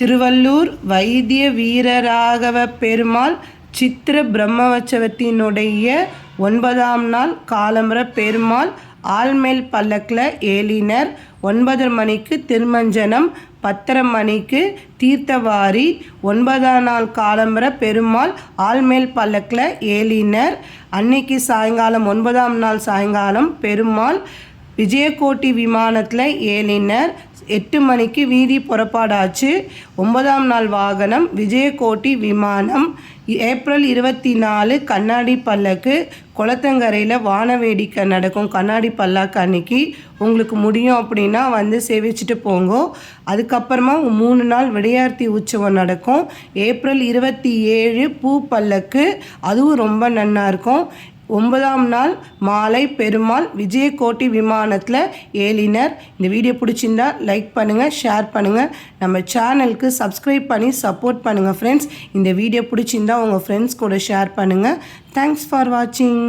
திருவள்ளூர் வைத்திய வீரராகவ பெருமாள் சித்திர பிரம்மோற்சவத்தினுடைய ஒன்பதாம் நாள் காலம்பர பெருமாள் ஆள்மேல் பல்லக்கில் ஏலினர். ஒன்பதரை மணிக்கு திருமஞ்சனம் பத்தரை மணிக்கு தீர்த்தவாரி. ஒன்பதாம் நாள் காலம்பர பெருமாள் ஆள்மேல் பல்லக்கில் ஏலினர். அன்னைக்கு சாயங்காலம் ஒன்பதாம் நாள் சாயங்காலம் பெருமாள் விஜயகோட்டி விமானத்தில் ஏலினர். எட்டு மணிக்கு வீதி புறப்பாடாச்சு. ஒன்பதாம் நாள் வாகனம் விஜயகோட்டி விமானம் ஏப்ரல் இருபத்தி நாலு கண்ணாடி பல்லக்கு குளத்தங்கரையில் வான வேடிக்கை நடக்கும் கண்ணாடி பல்லாக்கு அன்னைக்கு உங்களுக்கு முடியும் அப்படின்னா வந்து சேவிச்சுட்டு போங்க. அதுக்கப்புறமா மூணு நாள் விடையார்த்தி உற்சவம் நடக்கும். ஏப்ரல் இருபத்தி ஏழு பூ பல்லக்கு அதுவும் ரொம்ப நன்னா இருக்கும். ஒன்பதாம் நாள் மாலை பெருமாள் விஜயகோட்டி விமானத்தில் ஏலினர் இந்த வீடியோ பிடிச்சிருந்தா லைக் பண்ணுங்கள் ஷேர் பண்ணுங்கள் நம்ம சேனலுக்கு சப்ஸ்கிரைப் பண்ணி சப்போர்ட் பண்ணுங்கள் ஃப்ரெண்ட்ஸ் இந்த வீடியோ பிடிச்சிருந்தா உங்கள் ஃப்ரெண்ட்ஸ் கூட ஷேர் பண்ணுங்கள் தேங்க்ஸ் ஃபார் வாட்சிங்